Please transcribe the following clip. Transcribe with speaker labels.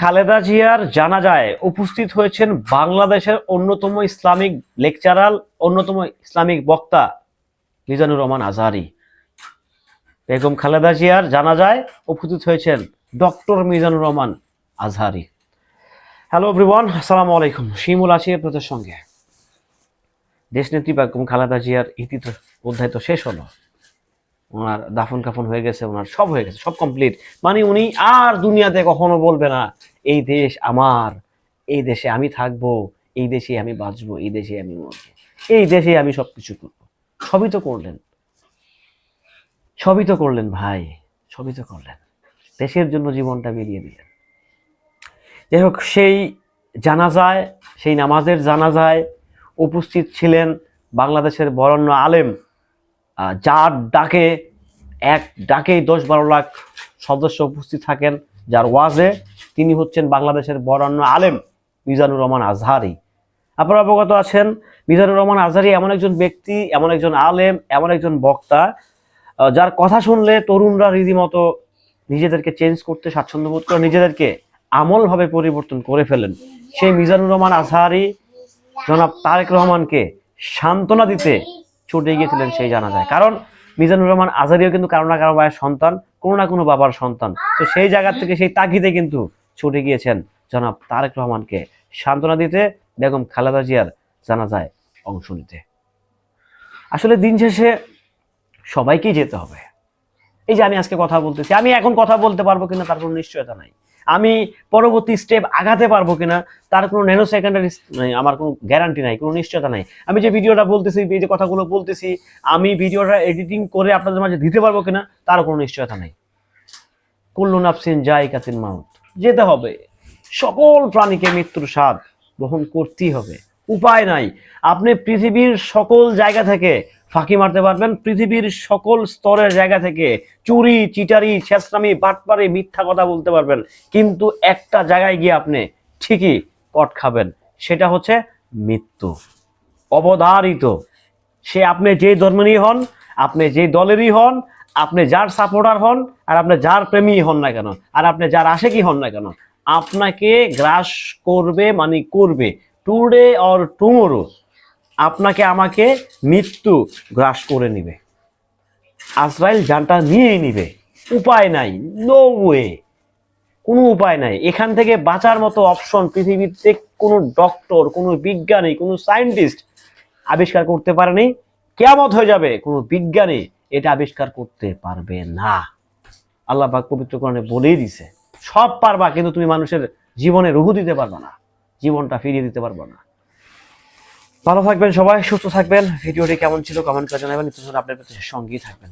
Speaker 1: খালেদা জিয়ার জানা যায় উপস্থিত হয়েছেন বাংলাদেশের অন্যতম ইসলামিক লেকচারাল, অন্যতম ইসলামিক বক্তা মিজানুর রহমান আজহারি। বেগম খালেদা জিয়ার জানা যায় উপস্থিত হয়েছেন doctor Mizanur Rahman Azhari. Hello everyone, আসসালামু আলাইকুম। শিমুল আছি আপনাদের সঙ্গে। দেশনেত্রী বেগম খালেদা জিয়ার ইতি অধ্যায় তো শেষ হলো। ওনার দাফন কাফন হয়ে গেছে, ওনার সব হয়ে গেছে, সব কমপ্লিট মানে উনি আর দুনিয়াতে কখনো বলবে না, এই দেশ আমার, এই দেশে আমি থাকব, এই দেশে আমি বাঁচবো, এই দেশে আমি মরবো, এই দেশে আমি সব কিছু করব। সবই তো করলেন। সবই তো করলেন ভাই, সবই তো করলেন। দেশের জন্য জীবনটা মিলিয়ে দিলেন। যাই হোক, সেই জানাজায়, সেই নামাজের জানাজায় উপস্থিত ছিলেন বাংলাদেশের বরণ্য আলেম যার ডাকে, এক ডাকেই দশ বারো লাখ সদস্য উপস্থিত থাকেন যার ওয়াজে তিনি হচ্ছেন বাংলাদেশের বরণ্য আলেম মিজানুর রহমান আজহারি। আপনারা অবগত আছেন, মিজানুর রহমান আজহারি এমন একজন ব্যক্তি, এমন একজন আলেম, এমন একজন বক্তা যার কথা শুনলে তরুণরা রীতিমতো নিজেদেরকে চেঞ্জ করতে স্বাচ্ছন্দ্য বোধ করে, নিজেদেরকে আমলভাবে পরিবর্তন করে ফেলেন। সেই মিজানুর রহমান আজহারি জনাব তারেক রহমানকে সান্ত্বনা দিতে ছুটে গিয়েছিলেন সেই জানা যায় কারণ মিজানুর রহমান আজারিও কিন্তু কারও না কারও ভাইয়ের সন্তান, কোনো না কোনো বাবার সন্তান। তো সেই জায়গা থেকে সেই তাগিদে কিন্তু ছুটে গিয়েছেন জনাব তারেক রহমানকে সান্ত্বনা দিতে বেগম খালেদা জিয়ার জানা যায় অংশ নিতে। আসলে দিন শেষে সবাইকেই যেতে হবে। এই যে আমি আজকে কথা বলতেছি, আমি এখন কথা বলতে পারব কিনা তার কোনো নিশ্চয়তা নাই। আমি পরবর্তী স্টেপ আগাতে পারব কিনা, তার কোনো ন্যানো সেকেন্ডারি আমার কোনো গ্যারান্টি নাই, কোনো নিশ্চয়তা নাই। আমি যে ভিডিওটা বলতেছি, এই যে কথাগুলো বলতেছি, আমি ভিডিওটা এডিটিং করে আপনাদের মাঝে দিতে পারব কিনা তার কোনো নিশ্চয়তা নাই। কুল্লু নাফসিন যাই কাসিন মাউত, যেতে হবে। সকল প্রাণীকে মৃত্যুর স্বাদ বহন করতেই হবে। উপায় নাই। আপনি পৃথিবীর সকল জায়গা থেকে ফাঁকি মারতে পারবেন। পৃথিবীর সকল স্তরের জায়গা থেকে চুরি, চিটারি ছেসরামি বাটপারি, মিথ্যা কথা বলতে পারবেন। কিন্তু একটা জায়গায় গিয়ে আপনি ঠিকই পট খাবেন, সেটা হচ্ছে মৃত্যু। অবধারিত। সে আপনি যেই ধর্মেরই হন, আপনি যেই দলেরই হন, আপনি যার সাপোর্টার হন, আর আপনি যার প্রেমী হন না কেন, আর আপনি যার আশেকি হন না কেন, আপনাকে গ্রাস করবে মানে করবে। টুডে অর টুমোরো আপনাকে আমাকে মৃত্যু গ্রাস করে নিবে। আজরাইল জানটা নিয়েই নিবে। উপায় নাই নো ওয়ে কোনো উপায় নাই। এখান থেকে বাঁচার মতো অপশন পৃথিবীতে কোনো ডক্টর কোনো বিজ্ঞানী, কোনো সায়েন্টিস্ট আবিষ্কার করতে পারেনি কেয়ামত হয়ে যাবে, কোনো বিজ্ঞানী এটা আবিষ্কার করতে পারবে না। আল্লাহ পাক পবিত্র বলেই দিছে, সব পারবা, কিন্তু তুমি মানুষের জীবনে রুহু দিতে পারবে না, জীবনটা ফিরিয়ে দিতে পারবে না। ভালো থাকবেন সবাই সুস্থ থাকবেন। ভিডিওটি কেমন ছিল কমেন্ট করে জানাবেন। নিত্য সঙ্গেই থাকবেন।